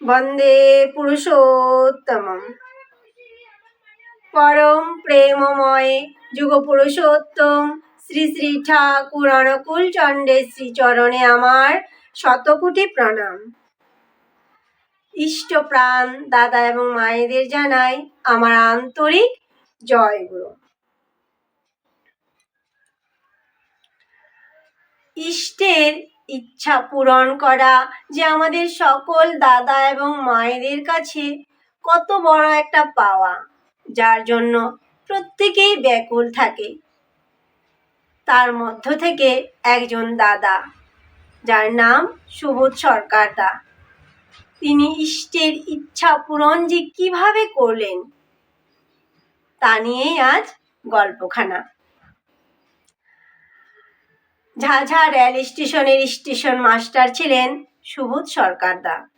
বন্দে পুরুষোত্তমম। পরম প্রেমময় যুগ পুরুষোত্তম শ্রী শ্রী ঠাকুর অনুকূল চণ্ডের শ্রী চরণে আমার শতকোটি প্রণাম। ইষ্ট প্রাণ দাদা এবং মায়েদের জানাই আমার আন্তরিক জয় গুরু। ইষ্টের ইচ্ছা পূরণ করা যে আমাদের সকল দাদা এবং মায়েদের কাছে কত বড় একটা পাওয়া, যার জন্য প্রত্যেকেই ব্যাকুল থাকে। তার মধ্য থেকে একজন দাদা, যার নাম সুবোধ সরকার দা তিনি ইষ্টের ইচ্ছা পূরণ যে কীভাবে করলেন, তা নিয়েই আজ গল্পখানা। ঝাঝা রেল স্টেশনের স্টেশন মাস্টার ছিলেন সুবোধ সরকারদা।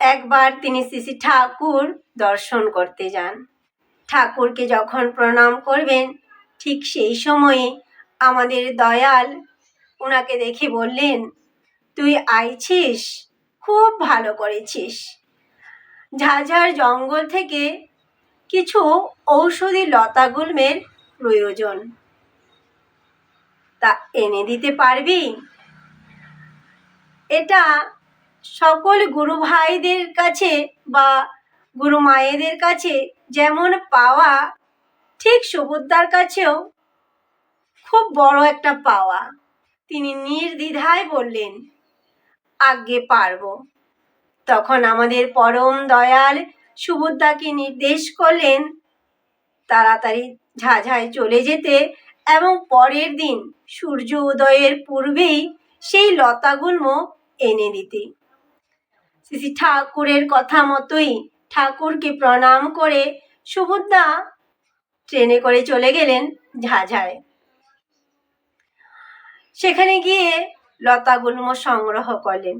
একবার তিনি শ্রী ঠাকুর দর্শন করতে যান। ঠাকুরকে যখন প্রণাম করবেন, ঠিক সেই সময়ে আমাদের দয়াল ওনাকে দেখে বললেন, তুই আইছিস? খুব ভালো করেছিস। ঝাঝার জঙ্গল থেকে কিছু ঔষধি লতাগুল্মের প্রয়োজন। তা এনে দিতে পারবি? এটা সকল গুরু ভাইদের কাছে বা গুরু মায়েদের কাছে যেমন পাওয়া, ঠিক সুবুদ্ধার কাছেও খুব বড় একটা পাওয়া। তিনি নির্দ্বিধায় বললেন, আজ্ঞে পারব। তখন আমাদের পরম দয়াল সুবুদ্ধাকে নির্দেশ করলেন, তাড়াতাড়ি ঝাঝায় চলে যেতে এবং পরের দিন সূর্য উদয়ের পূর্বেই সেই লতাগুল্ম এনে দিতে। শ্রী ঠাকুরের কথা মতোই ঠাকুরকে প্রণাম করে সুভদ্রা ট্রেনে করে চলে গেলেন ঝাঝায়। সেখানে গিয়ে লতাগুল্ম সংগ্রহ করলেন।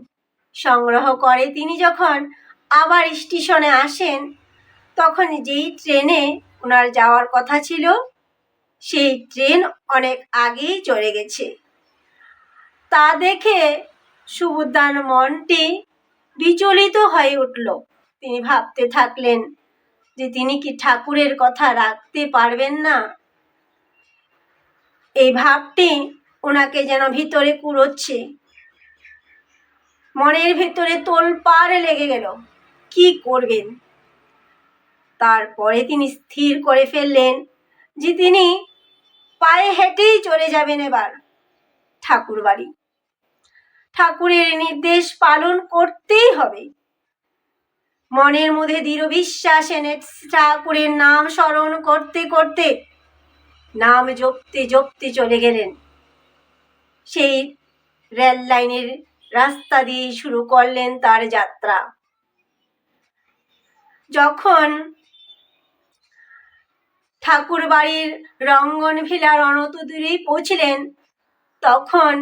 সংগ্রহ করে তিনি যখন আবার স্টেশনে আসেন, তখন যেই ট্রেনে ওনার যাওয়ার কথা ছিল সেই ট্রেন অনেক আগেই চলে গেছে। তা দেখে সুবুদ্ধার মনটি বিচলিত হয়ে উঠল। তিনি ভাবতে থাকলেন যে তিনি কি ঠাকুরের কথা রাখতে পারবেন না। এই ভাবটি ওনাকে যেন ভিতরে কুড়োচ্ছে। মনের ভেতরে তোলপাড় লেগে গেল, কি করবেন? তারপরে তিনি স্থির করে ফেললেন যে তিনি পায়ে হেঁটেই চলে যাবেন এবার। ঠাকুর বাড়ি ঠাকুরের নির্দেশ পালন করতেই হবে। মনের মধ্যে দৃঢ় বিশ্বাস এনে ঠাকুরের নাম স্মরণ করতে করতে নাম জপতে জপতে চলে গেলেন। সেই রেল লাইনের রাস্তা দিয়ে শুরু করলেন তার যাত্রা। যখন ঠাকুর বাড়ির রঙ্গন ভিলার অনত দূরেই পৌঁছলেন। তখন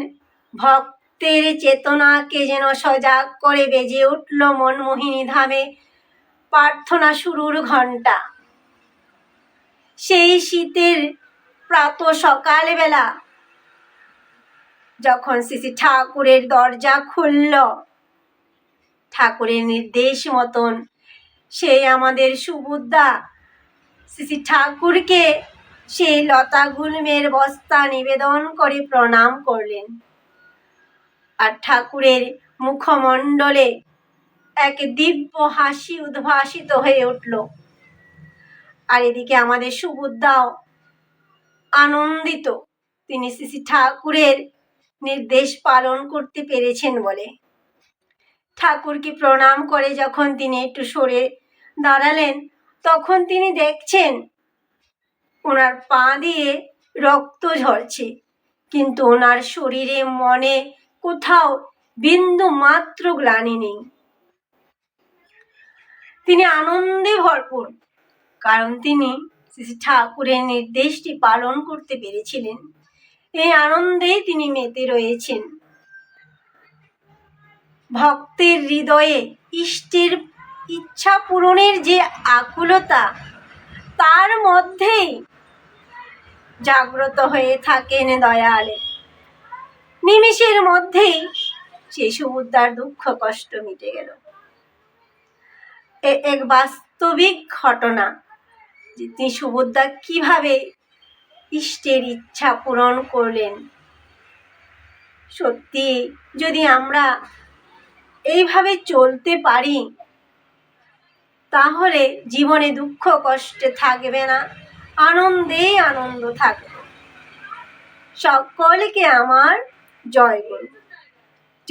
ভক্তের চেতনাকে যেন সজাগ করে বেজে উঠল মনমোহিনী ধামে প্রার্থনা শুরুর ঘণ্টা। সেই শীতের প্রাত সকালবেলা যখন শ্রী ঠাকুরের দরজা খুলল, ঠাকুরের নির্দেশ মতন সেই আমাদের সুবুদ্ধা শ্রী ঠাকুরকে সেই লতা গুলমের বস্তা নিবেদন করে প্রণাম করলেন। আর ঠাকুরের মুখমণ্ডলে এক দিব্য হাসি উদ্ভাসিত হয়ে উঠল। আর এদিকে আমাদের সুবুদ্ধাও আনন্দিত। তিনি শ্রী ঠাকুরের নির্দেশ পালন করতে পেরেছেন বলে। ঠাকুরকে প্রণাম করে যখন তিনি একটু সরে দাঁড়ালেন তখন তিনি দেখছেন ওনার পা দিয়ে রক্ত ঝরছে, কিন্তু ওনার শরীরে, মনে কোথাও বিন্দু মাত্র গ্লানি নেই। তিনি আনন্দে ভরপুর, কারণ তিনি ঠাকুরের নির্দেশটি পালন করতে পেরেছিলেন। এই আনন্দে তিনি মেতে রয়েছেন। ভক্তের হৃদয়ে ইষ্টের ইচ্ছা পূরণের যে আকুলতা, তার মধ্যেই জাগ্রত হয়ে থাকেন দয়ালে। নিমিষের মধ্যেই সেই সুভদ্রার দুঃখ কষ্ট মিটে গেল। এক বাস্তবিক ঘটনা যে তিনি সুভদ্রা কীভাবে ইষ্টের ইচ্ছা পূরণ করলেন। সত্যি যদি আমরা এইভাবে চলতে পারি তাহলে জীবনে দুঃখ কষ্টে থাকবে না আনন্দে আনন্দ থাকবে। সকলকে আমার জয় করুন।